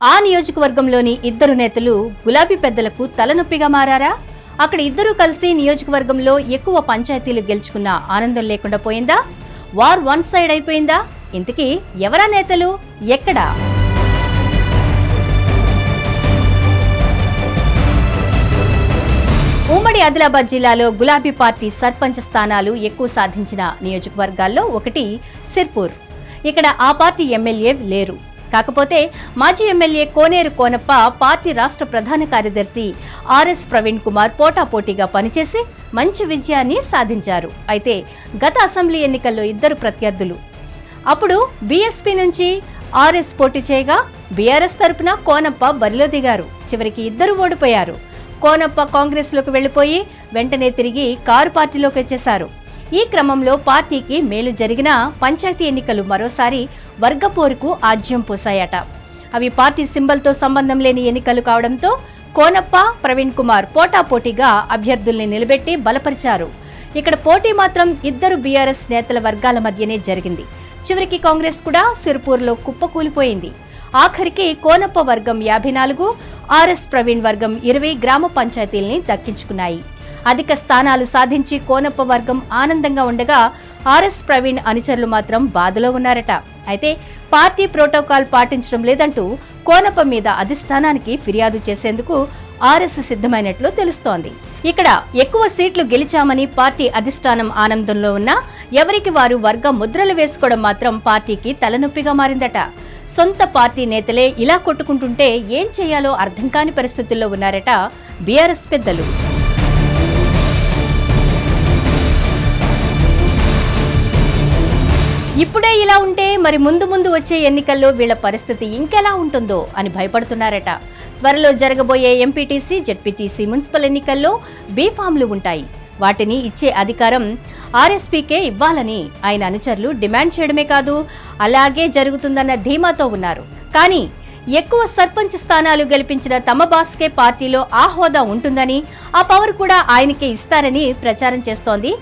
ఆ నియోజకవర్గంలోని ఇద్దరు నేతలు గులాబీ పెద్దలకు తలనొప్పిగా మారారా? అక్కడ ఇద్దరూ కలిసి నియోజకవర్గంలో ఎక్కువ పంచాయతీలు గెలుచుకున్న ఆనందం లేకుండా పోయిందా? వార్ వన్ సైడ్ అయిపోయిందా? ఇంతకీ ఎవరా నేతలు? ఎక్కడా? ఉమ్మడి ఆదిలాబాద్ జిల్లాలో గులాబీ పార్టీ సర్పంచ్ స్థానాలు ఎక్కువ సాధించిన నియోజకవర్గాల్లో ఒకటి సిర్పూర్. ఇక్కడ ఆ పార్టీ ఎమ్మెల్యే లేరు. కాకపోతే మాజీ ఎమ్మెల్యే కోనేరు కోనప్ప పార్టీ రాష్ట్ర ప్రధాన కార్యదర్శి ఆర్ఎస్ ప్రవీణ్ కుమార్ పోటాపోటీగా పనిచేసి మంచి విజయాన్ని సాధించారు. అయితే గత అసెంబ్లీ ఎన్నికల్లో ఇద్దరు ప్రత్యర్థులు. అప్పుడు బీఎస్పీ నుంచి ఆర్ఎస్ పోటీ చేయగా బీఆర్ఎస్ తరపున కోనప్ప బరిలో దిగారు. చివరికి ఇద్దరు ఓడిపోయారు. కోనప్ప కాంగ్రెస్లోకి వెళ్ళిపోయి వెంటనే తిరిగి కారు పార్టీలోకి వచ్చేశారు. ఈ క్రమంలో పార్టీకి మేలు జరిగిన పంచాయతీ ఎన్నికలు మరోసారి వర్గపోరుకు ఆజ్యం పోసాయట. అవి పార్టీ సింబల్తో సంబంధం లేని ఎన్నికలు కావడంతో కోనప్ప ప్రవీణ్ కుమార్ పోటాపోటీగా అభ్యర్థుల్ని నిలబెట్టి బలపరిచారు. ఇక్కడ పోటీ మాత్రం ఇద్దరు బీఆర్ఎస్ నేతల వర్గాల మధ్యనే జరిగింది. చివరికి కాంగ్రెస్ కూడా సిర్పూర్లో కుప్పకూలిపోయింది. ఆఖరికి కోనప్ప వర్గం యాభై నాలుగు ఆర్ఎస్ ప్రవీణ్ వర్గం ఇరవై గ్రామ పంచాయతీల్ని దక్కించుకున్నాయి. అధిక స్థానాలు సాధించి కోనప్ప వర్గం ఆనందంగా ఉండగా ఆర్ఎస్ ప్రవీణ్ అనుచరులు మాత్రం బాధలో ఉన్నారట. అయితే పార్టీ ప్రోటోకాల్ పాటించడం లేదంటూ కోనప్ప మీద అధిష్టానానికి ఫిర్యాదు చేసేందుకు ఆర్ఎస్ సిద్ధమైనట్లు తెలుస్తోంది. ఇక్కడ ఎక్కువ సీట్లు గెలిచామని పార్టీ అధిష్టానం ఆనందంలో ఉన్నా ఎవరికి వారు వర్గ ముద్రలు వేసుకోవడం మాత్రం పార్టీకి తలనొప్పిగా మారిందట. సొంత పార్టీ నేతలే ఇలా కొట్టుకుంటుంటే ఏం చేయాలో అర్థం కాని పరిస్థితుల్లో ఉన్నారట బీఆర్ఎస్ పెద్దలు. ఇప్పుడే ఇలా ఉంటే మరి ముందు ముందు వచ్చే ఎన్నికల్లో వీళ్ళ పరిస్థితి ఇంకెలా ఉంటుందో అని భయపడుతున్నారట. త్వరలో జరగబోయే ఎంపీటీసీ జెడ్పీటీసీ మున్సిపల్ ఎన్నికల్లో బీఫామ్లు ఉంటాయి. వాటిని ఇచ్చే అధికారం ఆర్ఎస్పీకే ఇవ్వాలని ఆయన అనుచరులు డిమాండ్ చేయడమే కాదు అలాగే జరుగుతుందన్న ధీమాతో ఉన్నారు. కానీ ఎక్కువ సర్పంచ్ స్థానాలు గెలిపించిన తమ బాస్కే పార్టీలో ఆ హోదా ఉంటుందని ఆ పవర్ కూడా ఆయనకే ఇస్తారని ప్రచారం చేస్తోంది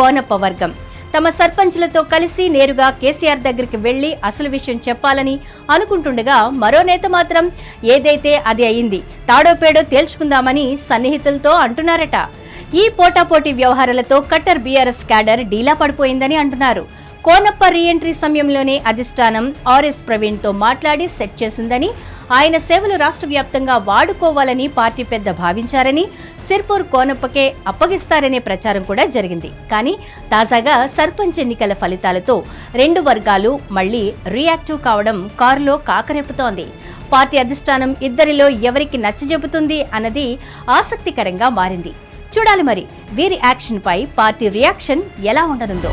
కోనప్ప వర్గం తమ సర్పంచ్లతో కలిసి నేరుగా కేసీఆర్ దగ్గరికి వెళ్ళి అసలు విషయం చెప్పాలని అనుకుంటుండగా మరో నేత మాత్రం ఏదైతే అది అయింది తాడోపేడో తేల్చుకుందామని సన్నిహితులతో అంటున్నారట. ఈ పోటాపోటీ వ్యవహారాలతో కట్టర్ బీఆర్ఎస్ క్యాడర్ డీలా పడిపోయిందని అంటున్నారు. కోనప్ప రీఎంట్రీ సమయంలోనే అధిష్టానం ఆర్ఎస్ ప్రవీణ్తో మాట్లాడి సెట్ చేసిందని ఆయన సేవలు రాష్ట్ర వ్యాప్తంగా వాడుకోవాలని పార్టీ పెద్ద భావించారని సిర్పూర్ కోనప్పకే అప్పగిస్తారనే ప్రచారం కూడా జరిగింది. కానీ తాజాగా సర్పంచ్ ఎన్నికల ఫలితాలతో రెండు వర్గాలు మళ్ళీ రియాక్టివ్ కావడం కారులో కాకరెప్పుతోంది పార్టీ అధిష్టానం ఇద్దరిలో ఎవరికి నచ్చజెబుతుంది అన్నది ఆసక్తికరంగా మారింది. చూడాలి మరి వీరి యాక్షన్ పై పార్టీ రియాక్షన్ ఎలా ఉండనుందో.